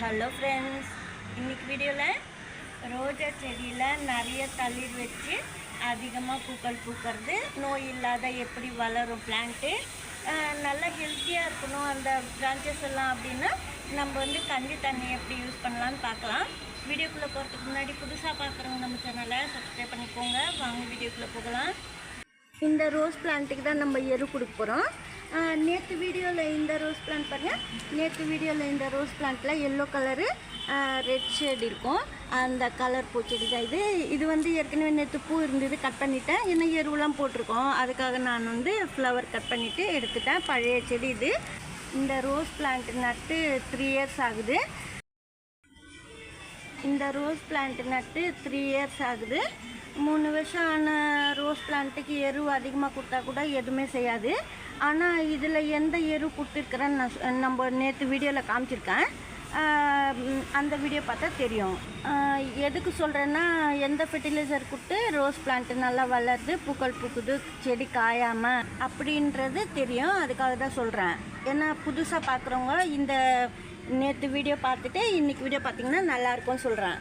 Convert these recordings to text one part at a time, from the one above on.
Hello friends இன்றைக்கி வீடியோவில் ரோஜா செடியில் நிறைய தளிர் வச்சு அதிகமாக பூக்கள் பூக்கிறது நோய் இல்லாத எப்படி வளரும் பிளான்ட்டு நல்லா ஹெல்த்தியாக இருக்கணும். அந்த பிரான்ச்சஸ் எல்லாம் அப்படின்னா நம்ம வந்து கஞ்சி தண்ணி எப்படி யூஸ் பண்ணலாம்னு பார்க்கலாம். வீடியோக்குள்ளே போகிறதுக்கு முன்னாடி புதுசாக பார்க்குறவங்க நம்ம சேனலை சப்ஸ்கிரைப் பண்ணிக்கோங்க. வாங்க வீடியோக்குள்ளே போகலாம். இந்த ரோஸ் பிளான்ட்டுக்கு தான் நம்ம எரு கொடுக்க போகிறோம் நேற்று வீடியோவில் இந்த ரோஸ் பிளான்ட் பாருங்கள் நேற்று வீடியோவில் இந்த ரோஸ் பிளான்ட்டில் எல்லோ கலரு ரெட் ஷேட் இருக்கும். அந்த கலர் பூச்செடி தான் இது. இது வந்து ஏற்கனவே நேற்று பூ இருந்தது கட் பண்ணிட்டேன். இன்னும் எருவெலாம் போட்டிருக்கோம். அதுக்காக நான் வந்து ஃப்ளவர் கட் பண்ணிவிட்டு எடுத்துட்டேன். பழைய செடி இது. இந்த ரோஸ் பிளான்ட் நட்டு த்ரீ இயர்ஸ் ஆகுது. இந்த ரோஸ் பிளான்ட் நட்டு த்ரீ இயர்ஸ் ஆகுது. மூணு வருஷம் ஆன ரோஸ் பிளான்ட்டுக்கு எரு அதிகமாக கொடுத்தா கூட எதுவுமே செய்யாது. ஆனால் இதில் எந்த எரு கொடுத்துருக்குறேன்னு நான் சொ- நம்ம நேற்று வீடியோவில் காமிச்சிருக்கேன். அந்த வீடியோ பார்த்தா தெரியும். எதுக்கு சொல்கிறேன்னா எந்த ஃபெர்டிலைசர் கொடுத்து ரோஸ் பிளான்ட் நல்லா வளருது பூக்கள் பூக்குது செடி காயாமல் அப்படின்றது தெரியும். அதுக்காக தான் சொல்கிறேன் ஏன்னா புதுசாக பார்க்குறவங்க இந்த நேற்று வீடியோ பார்த்துட்டு இன்றைக்கி வீடியோ பார்த்தீங்கன்னா நல்லாயிருக்கும்னு சொல்கிறேன்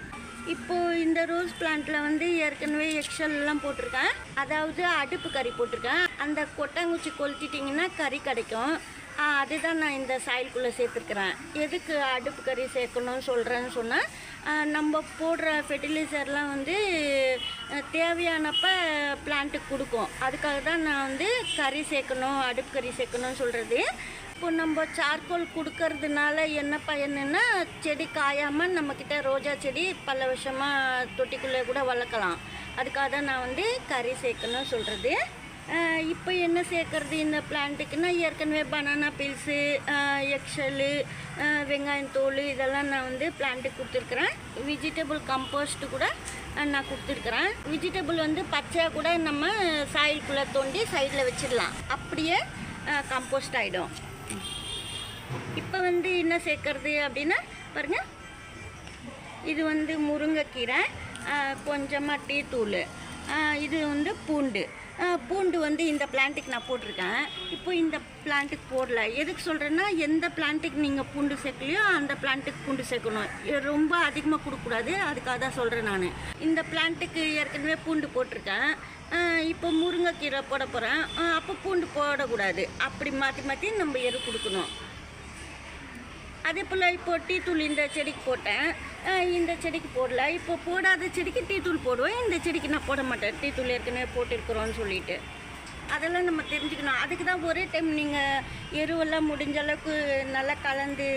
இப்போ இந்த ரோஸ் பிளான்ட்டில் வந்து ஏற்கனவே எக்ஷல்லாம் போட்டிருக்கேன். அதாவது அடுப்பு கறி போட்டிருக்கேன். அந்த கொட்டாங்குச்சி கொளுத்திட்டிங்கன்னா கறி கிடைக்கும். அதுதான் நான் இந்த சாயில்குள்ளே சேர்த்துருக்குறேன். எதுக்கு அடுப்பு கறி சேர்க்கணும்னு சொல்கிறேன்னு சொன்னால் நம்ம போடுற ஃபெர்டிலைசர்லாம் வந்து தேவையானப்போ தேவையானப்ப பிளான்ட்டுக்கு கொடுக்கும். அதுக்காக தான் நான் வந்து கறி சேர்க்கணும் அடுப்பு கறி சேர்க்கணும்னு சொல்கிறது இப்போ நம்ம சார்கோல் கொடுக்கறதுனால என்ன பயனுன்னா செடி காயாமல் நம்மக்கிட்ட ரோஜா செடி பல வருஷமாக தொட்டிக்குள்ளே கூட வளர்க்கலாம். அதுக்காக தான் நான் வந்து கறி சேர்க்கணும்னு சொல்கிறது இப்போ என்ன சேர்க்குறது இந்த பிளான்ட்டுக்குன்னா ஏற்கனவே பனானா பீல்ஸு எக்ஷலு வெங்காயம் தோல் இதெல்லாம் நான் வந்து பிளான்ட்டுக்கு கொடுத்துருக்குறேன். வெஜிடபிள் கம்போஸ்ட்டு கூட நான் கொடுத்துருக்குறேன். வெஜிடபிள் வந்து பச்சையாக கூட நம்ம சாயிலுக்குள்ளே தோண்டி சைடில் வச்சிடலாம். அப்படியே கம்போஸ்ட் ஆகிடும் இப்போ வந்து என்ன சேர்க்கறது அப்படின்னா பாருங்கள் இது வந்து முருங்கைக்கீரை கொஞ்சமாக டீ தூள் இது வந்து பூண்டு. பூண்டு வந்து இந்த பிளான்ட்டுக்கு நான் போட்டிருக்கேன். இப்போ இந்த பிளான்ட்டுக்கு போடல. எதுக்கு சொல்கிறேன்னா எந்த பிளான்ட்டுக்கு நீங்கள் பூண்டு சேர்க்கலையோ அந்த பிளான்ட்டுக்கு பூண்டு சேர்க்கணும். ரொம்ப அதிகமாக கொடுக்கக்கூடாது. அதுக்காக தான் சொல்கிறேன் நான். இந்த பிளான்ட்டுக்கு ஏற்கனவே பூண்டு போட்டிருக்கேன். இப்போ முருங்கைக்கீரை போட போகிறேன் அப்போ பூண்டு போடக்கூடாது. அப்படி மாற்றி மாற்றி நம்ம எரு கொடுக்கணும். அதே போல் இப்போ டீ தூள் இந்த செடிக்கு போட்டேன். இந்த செடிக்கு போடல. இப்போ போடாத செடிக்கு டீத்தூள் போடுவேன். இந்த செடிக்கு நான் போட மாட்டேன். டீத்தூள் ஏற்கனவே போட்டிருக்கிறோன்னு சொல்லிட்டு. அதெல்லாம் நம்ம தெரிஞ்சுக்கணும். அதுக்கு தான் ஒரே டைம் நீங்கள் எருவெல்லாம் முடிஞ்ச அளவுக்கு நல்லா கலந்து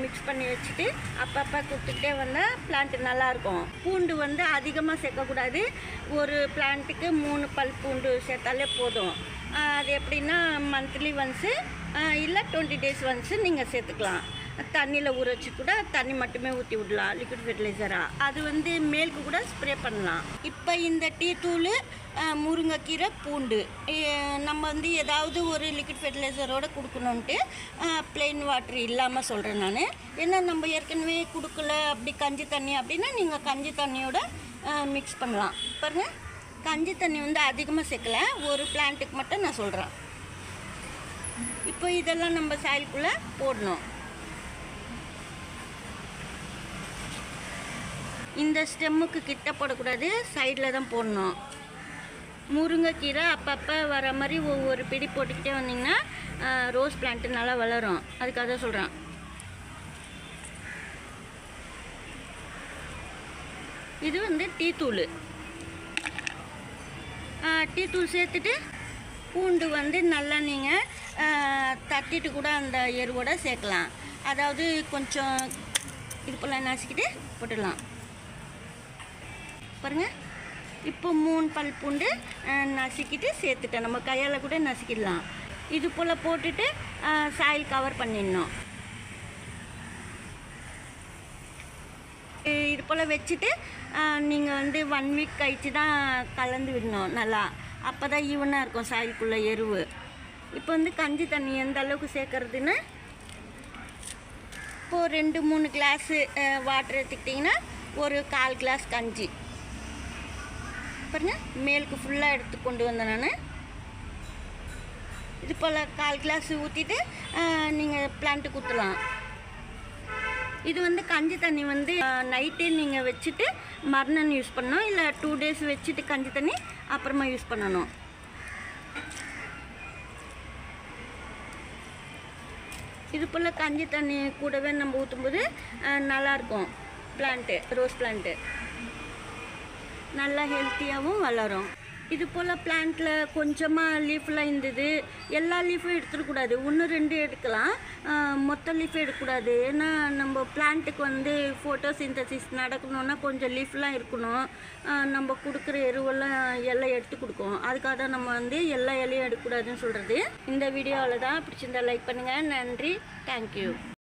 மிக்ஸ் பண்ணி வச்சுட்டு அப்பப்போ கொடுத்துக்கிட்டே வந்தால் பிளான்ட் நல்லாயிருக்கும். பூண்டு வந்து அதிகமாக சேர்க்கக்கூடாது. ஒரு பிளான்ட்டுக்கு மூணு பல் பூண்டு சேர்த்தாலே போதும். அது எப்படின்னா மந்த்லி ஒன்ஸு இல்லை டுவெண்ட்டி டேஸ் ஒன்ஸு நீங்கள் சேர்த்துக்கலாம். தண்ணியில் ஊற வச்சு கூட தண்ணி மட்டுமே ஊற்றி விடலாம் லிக்விட் ஃபெர்டிலைசராக அது வந்து மேலுக்கு கூட ஸ்ப்ரே பண்ணலாம். இப்போ இந்த டீ தூள் முருங்கைக்கீரை பூண்டு. நம்ம வந்து ஏதாவது ஒரு லிக்விட் ஃபெர்டிலைசரோட கொடுக்கணுன்ட்டு plain வாட்டர் இல்லாமல் சொல்கிறேன் நான். ஏன்னா நம்ம ஏற்கனவே கொடுக்கல அப்படி கஞ்சி தண்ணி அப்படின்னா நீங்கள் கஞ்சி தண்ணியோட மிக்ஸ் பண்ணலாம். பாருங்கள் கஞ்சி தண்ணி வந்து அதிகமாக சேர்க்கல ஒரு பிளான்ட்டுக்கு மட்டும் நான் சொல்கிறேன் இப்போ இதெல்லாம் நம்ம சாயலுக்குள்ளே போடணும். இந்த ஸ்டெம்முக்கு கிட்ட போடக்கூடாது சைடில் தான் போடணும். முருங்கைக்கீரை அப்பப்போ வர மாதிரி ஒவ்வொரு பிடி போட்டுக்கிட்டே வந்தீங்கன்னா ரோஸ் பிளான்ட்டு நல்லா வளரும். அதுக்காக தான் சொல்கிறேன் இது வந்து டீ தூள். டீ தூள் சேர்த்துட்டு பூண்டு வந்து நல்லா நீங்கள் தட்டிட்டு கூட அந்த எருவோட சேர்க்கலாம். அதாவது கொஞ்சம் இது போல் நசுக்கிட்டு போட்டுடலாம். பாருங்க. இப்போ மூணு பல் பூண்டு நசுக்கிட்டு சேர்த்துட்டேன். நம்ம கையால் கூட நசுக்கிடலாம். இது போல் போட்டுட்டு சாயில் கவர் பண்ணிடணும். இது போல் வச்சுட்டு நீங்கள் வந்து ஒன் வீக் கழிச்சு தான் கலந்து விடணும் நல்லா. அப்போ தான் ஈவனாக இருக்கும் சாயிலுக்குள்ளே எருவு. இப்போ வந்து கஞ்சி தண்ணி எந்த அளவுக்கு சேர்க்குறதுன்னு இப்போது ரெண்டு மூணு கிளாஸு வாட்டர் எடுத்துக்கிட்டிங்கன்னா ஒரு கால் கிளாஸ் கஞ்சி. பாருங்கள் மேலுக்கு ஃபுல்லாக எடுத்து கொண்டு வந்தேன் நான். இது போல் கால் கிளாஸ் ஊற்றிட்டு நீங்கள் பிளான்ட்டு ஊற்றலாம் இது வந்து கஞ்சி தண்ணி வந்து நைட்டே நீங்கள் வச்சுட்டு மறுநாள் யூஸ் பண்ணணும். இல்லை டூ டேஸ் வச்சுட்டு கஞ்சி தண்ணி அப்புறமா யூஸ் பண்ணணும். இது போல் கஞ்சி தண்ணி கூடவே நம்ம ஊற்றும்போது நல்லாயிருக்கும் பிளான்ட்டு ரோஸ் பிளான்ட்டு நல்லா ஹெல்த்தியாகவும் வளரும். இது போல் பிளான்ட்டில் கொஞ்சமாக லீஃப்லாம் இருந்தது. எல்லா லீஃபும் எடுத்துடக்கூடாது ஒன்று ரெண்டு எடுக்கலாம். மொத்த லீஃப் எடுக்கக்கூடாது ஏன்னா நம்ம பிளான்ட்டுக்கு வந்து ஃபோட்டோ சிந்தசிஸ் நடக்கணும்னா கொஞ்சம் லீஃப்லாம் இருக்கணும். நம்ம கொடுக்குற எருவெல்லாம் எல்லாம் எடுத்து கொடுக்கும். அதுக்காக தான் நம்ம வந்து எல்லா இலையும் எடுக்கக்கூடாதுன்னு சொல்கிறது இந்த வீடியோவில் தான் பிடிச்சிருந்தா லைக் பண்ணுங்கள் நன்றி. தேங்க்யூ